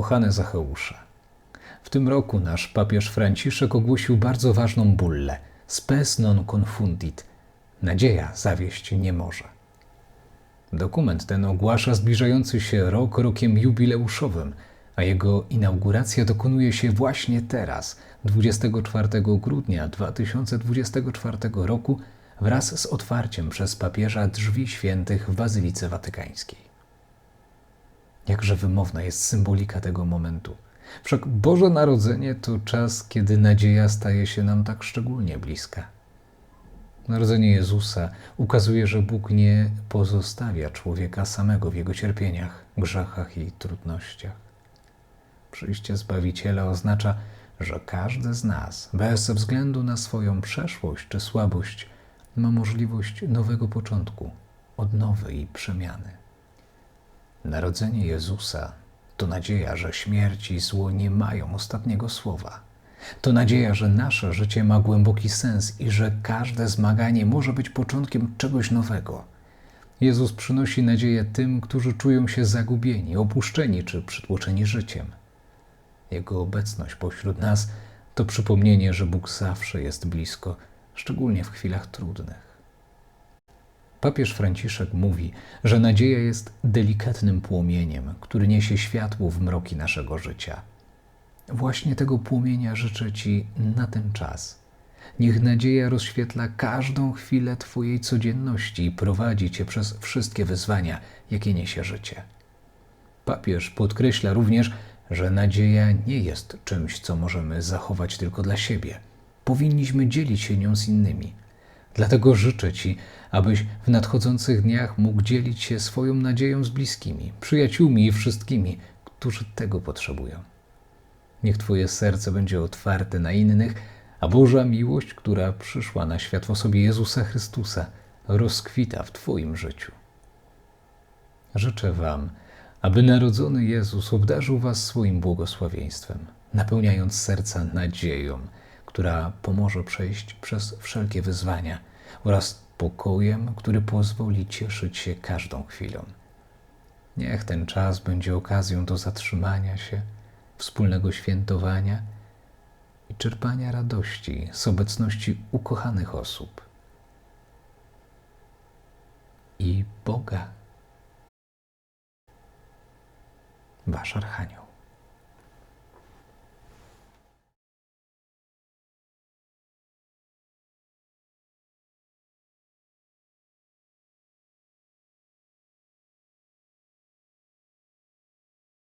kochane Zacheusze. W tym roku nasz papież Franciszek ogłosił bardzo ważną bullę spes non confundit. Nadzieja zawieść nie może. Dokument ten ogłasza zbliżający się rok rokiem jubileuszowym, a jego inauguracja dokonuje się właśnie teraz, 24 grudnia 2024 roku, wraz z otwarciem przez papieża drzwi świętych w Bazylice Watykańskiej. Jakże wymowna jest symbolika tego momentu. Wszak Boże Narodzenie to czas, kiedy nadzieja staje się nam tak szczególnie bliska. Narodzenie Jezusa ukazuje, że Bóg nie pozostawia człowieka samego w jego cierpieniach, grzechach i trudnościach. Przyjście Zbawiciela oznacza, że każdy z nas, bez względu na swoją przeszłość czy słabość, ma możliwość nowego początku, odnowy i przemiany. Narodzenie Jezusa to nadzieja, że śmierć i zło nie mają ostatniego słowa. To nadzieja, że nasze życie ma głęboki sens i że każde zmaganie może być początkiem czegoś nowego. Jezus przynosi nadzieję tym, którzy czują się zagubieni, opuszczeni czy przytłoczeni życiem. Jego obecność pośród nas to przypomnienie, że Bóg zawsze jest blisko, szczególnie w chwilach trudnych. Papież Franciszek mówi, że nadzieja jest delikatnym płomieniem, który niesie światło w mroki naszego życia. Właśnie tego płomienia życzę Ci na ten czas. Niech nadzieja rozświetla każdą chwilę Twojej codzienności i prowadzi Cię przez wszystkie wyzwania, jakie niesie życie. Papież podkreśla również, że nadzieja nie jest czymś, co możemy zachować tylko dla siebie. Powinniśmy dzielić się nią z innymi. Dlatego życzę Ci, abyś w nadchodzących dniach mógł dzielić się swoją nadzieją z bliskimi, przyjaciółmi i wszystkimi, którzy tego potrzebują. Niech Twoje serce będzie otwarte na innych, a Boża miłość, która przyszła na świat w osobie Jezusa Chrystusa, rozkwita w Twoim życiu. Życzę Wam, aby narodzony Jezus obdarzył Was swoim błogosławieństwem, napełniając serca nadzieją, która pomoże przejść przez wszelkie wyzwania oraz pokojem, który pozwoli cieszyć się każdą chwilą. Niech ten czas będzie okazją do zatrzymania się, wspólnego świętowania i czerpania radości z obecności ukochanych osób i Boga. Wasz Archanioł.